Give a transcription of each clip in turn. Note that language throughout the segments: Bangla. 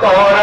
toda hora.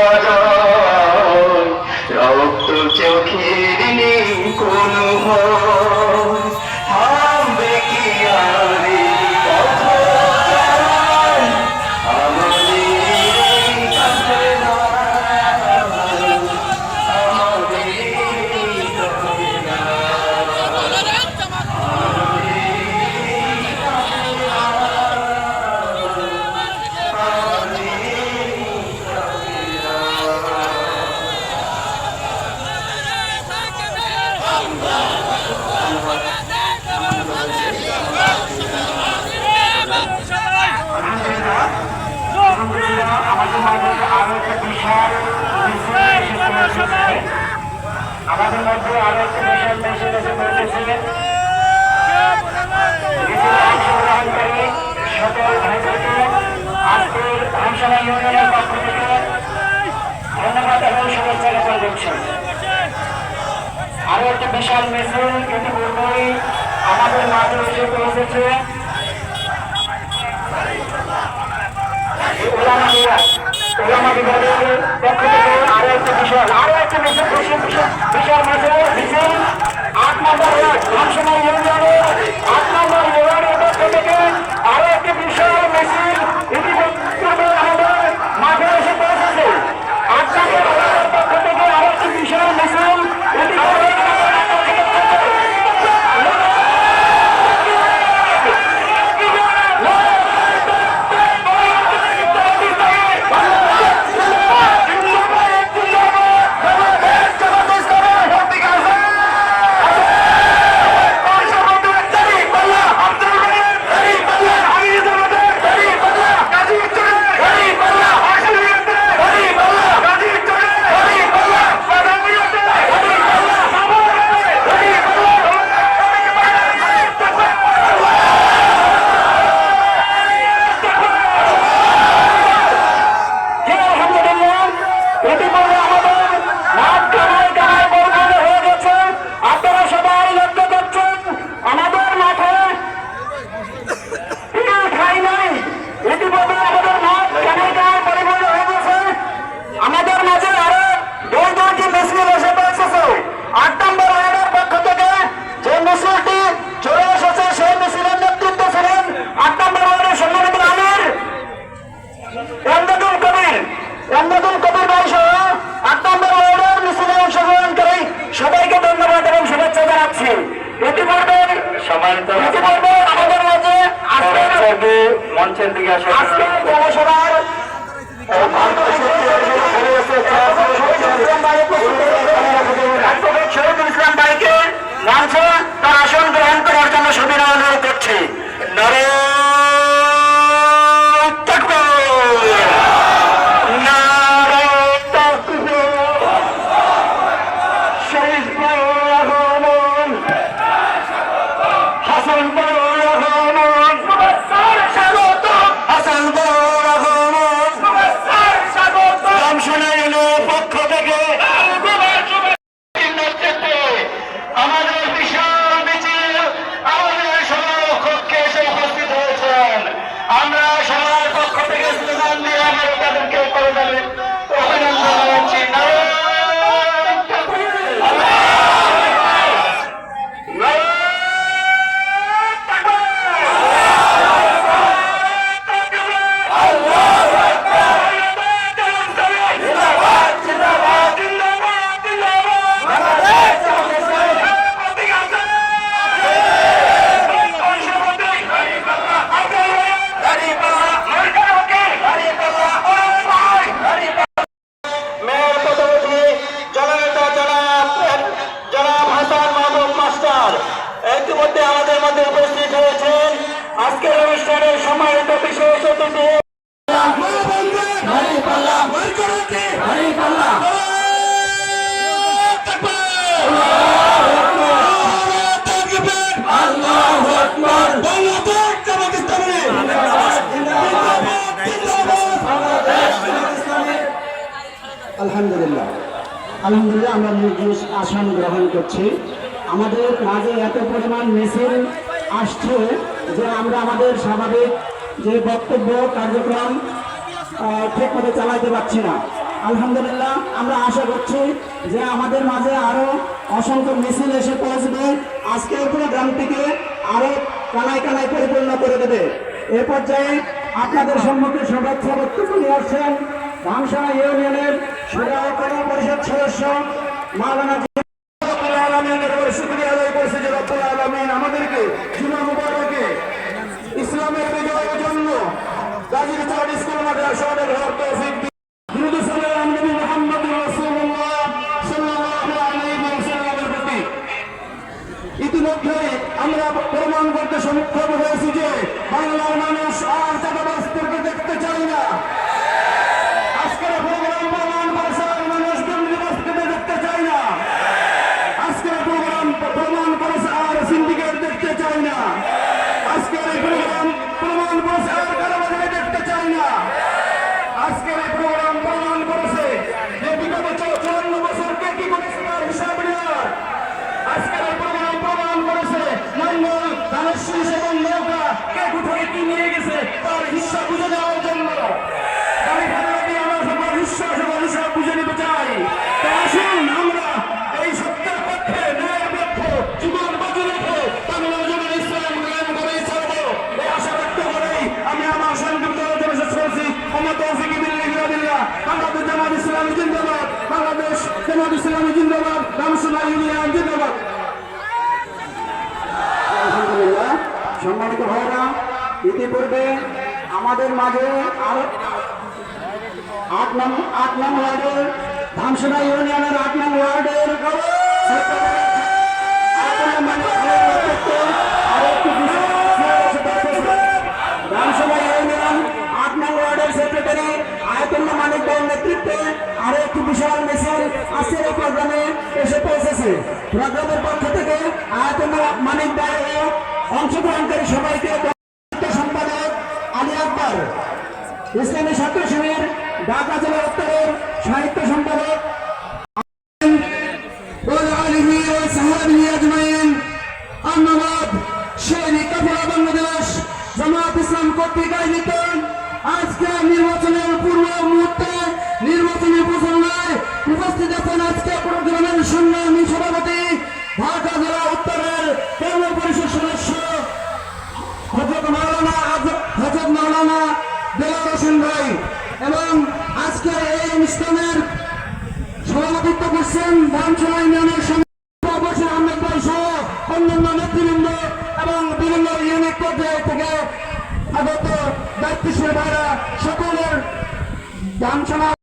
নম্বর আট নম্বর মঞ্চের দিকে আসে ইসলাম ভাইকে মঞ্চে তার আসন গ্রহণ আলহামদুলিল্লাহ। আলহামদুলিল্লাহ, আমরা নির্দেশ আসন গ্রহণ করছি। আমাদের মাঝে এত পরিমাণ মেশিন আসছে যে আমরা আমাদের স্বাভাবিক যে বক্তব্য, কার্যক্রম ঠিক মতো চালাতে পারছি না। আলহামদুলিল্লাহ, আমরা আশা করছি যে আমাদের মাঝে আরও অসংখ্য মিছিল এসে পৌঁছবে। আজকের পুরো গ্রামটিকে আরও কানায় কানায় পরিপূর্ণ করে দেবে। এ পর্যায়ে আপনাদের সম্মুখে শুভেচ্ছা বক্তব্য নিয়ে আসছেন ধামসানা ইউনিয়নের সুরাকলা পরিষদ সদস্য মাওলানা প্রমাণ সমীক্ষণ হয়েছি যে বাংলার মানুষ ইতিপূর্বে আমাদের মাঝে আরও আট নং আট নং ওয়ার্ডের ধামসোনা ইউনিয়নের আট নং ওয়ার্ডের সেক্রেটারি নেতৃত্বে একটি বিশাল এসে প্রোগ্রামের পক্ষ থেকে আয়তুল্লাহ মানিক ও অংশগ্রহণকারী সবাইকে ইসলামী ছাত্র শিবির ঢাকা জেলা উত্তরের সাহিত্য সম্পাদক বাংলাদেশ জামাত ইসলাম কর্তৃক আয়োজিত ধানসভা ইউনিয়নের বসির আহমেদ ভাই সহ অন্যান্য নেতৃবৃন্দ এবং বিভিন্ন ইউনিট পর্যায়ে থেকে আগত দায়িত্বশীল ভাইরা সকলের ধানসভা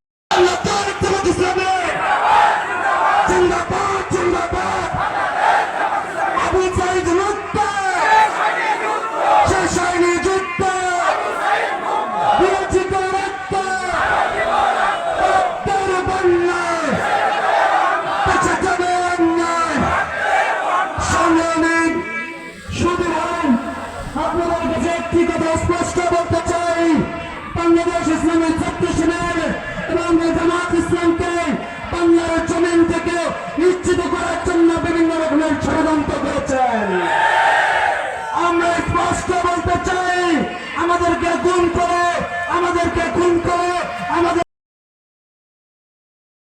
ইসলামের ছাত্র সেনার এবং জামাত ইসলামকে বাংলার জমিন থেকে নিশ্চিত করার জন্য বিভিন্ন রকমের ষড়যন্ত্র করেছেন।